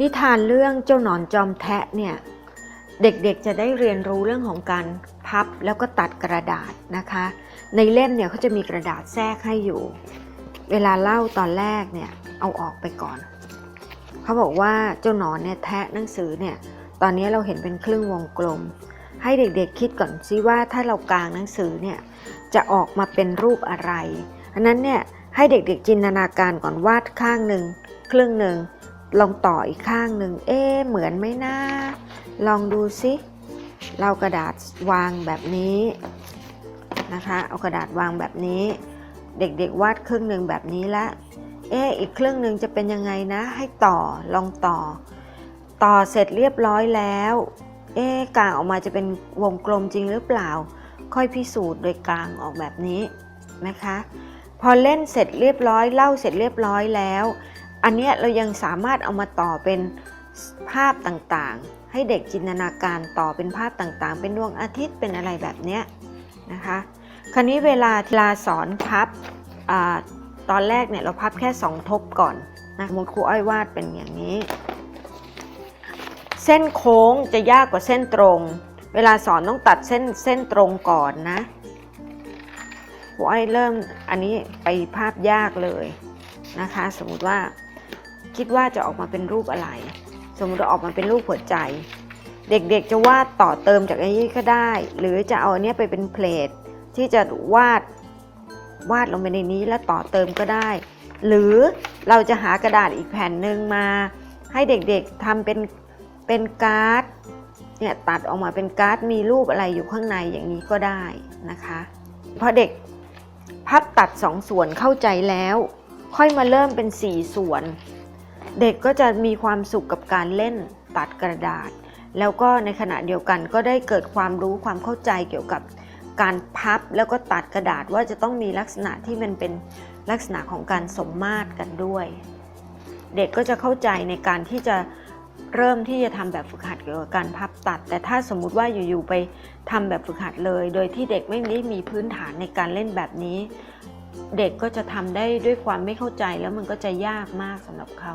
นิทานเรื่องเจ้าหนอนจอมแทะเนี่ยเด็กๆจะได้เรียนรู้เรื่องของการพับแล้วก็ตัดกระดาษนะคะ ในเล่มเนี่ยเขาจะมีกระดาษแทรกให้อยู่ เวลาเล่าตอนแรกเนี่ยเอาออกไปก่อน เขาบอกว่าเจ้าหนอนเนี่ยแทะหนังสือเนี่ยตอนนี้เราเห็นเป็นครึ่งวงกลม ให้เด็กๆคิดก่อนซิว่าถ้าเรากางหนังสือเนี่ยจะออกมาเป็นรูปอะไรอันนั้นเนี่ยให้เด็กๆจินตนาการก่อนวาดข้างหนึ่งครึ่งหนึ่ง ลองต่ออีกข้างหนึ่งเอ๊เหมือนไหมนะลองดูซิเรากระดาษวางแบบนี้นะคะเอากระดาษวางแบบนี้ เด็กๆวาดครึ่งหนึ่งแบบนี้ละเอ๊อีกครึ่งหนึ่งจะเป็นยังไงนะ ให้ต่อลองต่อ ต่อเสร็จเรียบร้อยแล้ว เอ๊กางออกมาจะเป็นวงกลมจริงหรือเปล่า ค่อยพิสูจน์โดยกางออกแบบนี้นะคะ พอเล่นเสร็จเรียบร้อยเล่าเสร็จเรียบร้อยแล้ว อันนี้เรายังสามารถเอามาต่อเป็นภาพต่างๆ ให้เด็กจินตนาการต่อเป็นภาพต่างๆ เป็นดวงอาทิตย์เป็นอะไรแบบเนี้ยนะคะ คราวนี้เวลาทีลาสอนพับอตอนแรกเนี่ยเราพับแค่สองทบก่อนนะสมมติครูอ้อยวาดเป็นอย่างนี้ เส้นโค้งจะยากกว่าเส้นตรง เวลาสอนต้องตัดเส้นเส้นตรงก่อนนะครูอ้อยเริ่มอันนี้ไปภาพยากเลยนะคะ สมมติว่า คิดว่าจะออกมาเป็นรูปอะไร สมมติออกมาเป็นรูปหัวใจ เด็กๆจะวาดต่อเติมจากไอันนี้ก็ได้ หรือจะเอาอันเนี้ยไปเป็นเพลทที่จะวาดวาดลงไปในนี้แล้วต่อเติมก็ได้ หรือเราจะหากระดาษอีกแผ่นหนึ่งมา ให้เด็กๆทำเป็นเป็นการ์ดเนี่ยตัดออกมาเป็นการ์ดมีรูปอะไรอยู่ข้างในอย่างนี้ก็ได้นะคะพอเด็กพับตัดสองส่วนเข้าใจแล้ว ค่อยมาเริ่มเป็นสี่ส่วน เด็กก็จะมีความสุขกับการเล่นตัดกระดาษ แล้วก็ในขณะเดียวกันก็ได้เกิดความรู้ความเข้าใจเกี่ยวกับการพับแล้วก็ตัดกระดาษว่าจะต้องมีลักษณะที่มันเป็นลักษณะของการสมมาตรกันด้วย เด็กก็จะเข้าใจในการที่จะเริ่มที่จะทำแบบฝึกหัดเกี่ยวกับการพับตัด แต่ถ้าสมมุติว่าอยู่ๆไปทำแบบฝึกหัดเลย โดยที่เด็กไม่ได้มีพื้นฐานในการเล่นแบบนี้ เด็กก็จะทำได้ด้วยความไม่เข้าใจแล้วมันก็จะยากมากสำหรับเขา